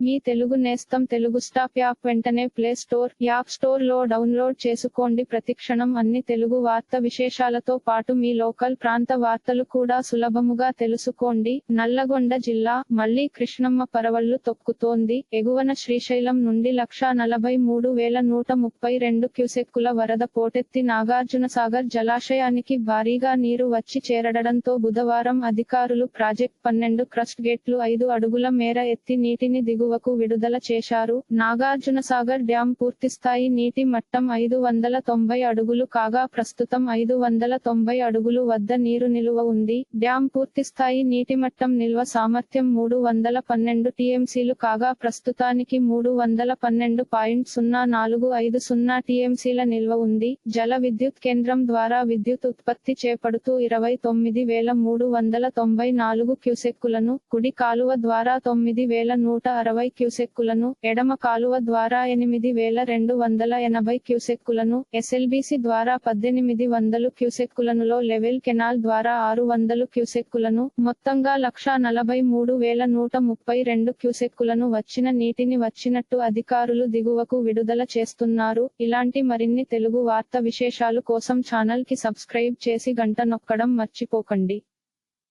మీ తెలుగు నేస్తం Telugu stop app వెంటనే play store app స్టోర్లో డౌన్లోడ్ చేసుకోండి. ప్రతిక్షణం అన్ని తెలుగు వార్త విశేషాలతో పాటు మీ లోకల్ ప్రాంత వార్తలు కూడా సులభముగా తెలుసుకోండి. నల్లగొండ జిల్లా మళ్ళీ కృష్ణమ్మ పరవళ్ళు తొక్కుతోంది. ఎగువన శ్రీశైలం నుండి లక్షా నలభై మూడు వేల నూట ముప్పై రెండు క్యూసెక్కుల వరద పోటెత్తి నాగార్జున సాగర్ జలాశయానికి భారీగా నీరు వచ్చి చేరడంతో బుధవారం అధికారులు ప్రాజెక్ట్ పన్నెండు క్రస్ట్ గేట్లు ఐదు అడుగుల మేర ఎత్తి నీటిని కాలువకు విడుదల చేశారు. నాగార్జున సాగర్ డ్యాం పూర్తిస్థాయి నీటి మట్టం ఐదు వందల తొంభై అడుగులు కాగా ప్రస్తుతం ఐదు వందల తొంభై అడుగులు వద్ద నీరు నిలువ ఉంది. డ్యాం పూర్తిస్థాయి నీటి మట్టం నిల్వ సామర్థ్యం మూడు వందల పన్నెండు టీఎంసీలు కాగా ప్రస్తుతానికి మూడు వందల పన్నెండు పాయింట్ సున్నా నాలుగు ఐదు సున్నా టీఎంసీల నిల్వ ఉంది. జల విద్యుత్ కేంద్రం ద్వారా విద్యుత్ ఉత్పత్తి చేపడుతూ ఇరవై తొమ్మిది వేల మూడు వందల తొంభై నాలుగు క్యూసెక్కులను కుడి కాలువ ద్వారా తొమ్మిది వేల నూట అరవై క్యూసెక్కులను ఎడమ కాలువ ద్వారా ఎనిమిది వేల రెండు వందల ఎనభై క్యూసెక్కులను ఎస్ఎల్బిసి ద్వారా పద్దెనిమిది వందలు క్యూసెక్కులనులో లెవెల్ కెనాల్ ద్వారా ఆరు వందలు క్యూసెక్కులను మొత్తంగా లక్షా నలభై మూడు వేల నూట ముప్పై రెండు క్యూసెక్కులను వచ్చిన నీటిని వచ్చినట్టు అధికారులు దిగువకు విడుదల చేస్తున్నారు. ఇలాంటి మరిన్ని తెలుగు వార్త విశేషాలు కోసం ఛానల్కి సబ్స్క్రైబ్ చేసి గంట నొక్కడం మర్చిపోకండి.